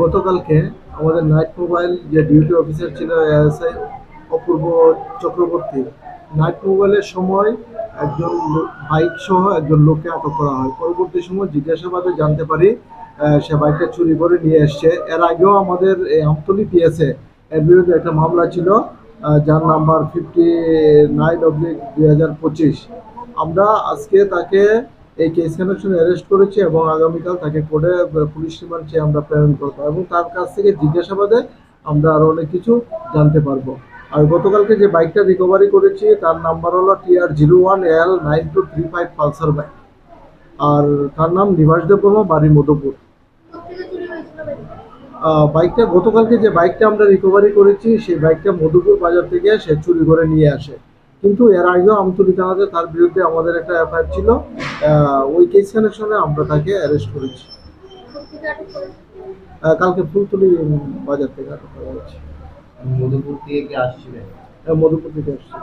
গতকালকে আমাদের night mobile যে ডিউটি অফিসার ছিল এএসআই অপূর্ব চক্রবর্তী, নাইট মোবাইলের সময় একজন বাইক সহ একজন লোককে আটক করা হয়। পরবর্তী সময় জিজ্ঞাসাবাদে জানতে পারি সে বাইকটা চুরি করে নিয়ে এসছে। এর আগেও আমাদের এই আমতলি পিএসএ এর বিরুদ্ধে একটা মামলা ছিল যার নাম্বার ফিফটি নাইন অব্লিক দুই হাজার পঁচিশ। আমরা আজকে তাকে এই কেস কানেকশনে অ্যারেস্ট করেছি এবং আগামীকাল তাকে কোর্টে পুলিশ রিমান্ড চেয়ে আমরা প্রেরণ করব এবং তার কাছ থেকে জিজ্ঞাসাবাদে আমরা আরও অনেক কিছু জানতে পারব। আর গতকালকে যে বাইকটা রিকভারি করেছি তার নাম্বার হলো TR zero one L nine two three five Pulsar bike আর তার নাম নিবাস দেববর্মা বাড়ি মধুপুর। বাইকটা? গতকালকে যে বাইকটা আমরা রিকভারি করেছি সেই বাইকটা মধুপুর বাজার থেকে সে চুরি করে নিয়ে আসে। কিন্তু এর আগেও আমতলী থানাতে তার বিরুদ্ধে আমাদের একটা এফআইআর ছিল। ওই কেস কানেকশনে আমরা তাকে অ্যারেস্ট করেছি। কালকে ফুলতলি বাজার থেকে আটক করা হয়েছে। মধুপুর থেকে কি আসছিলেন মধুপুর থেকে আসছে।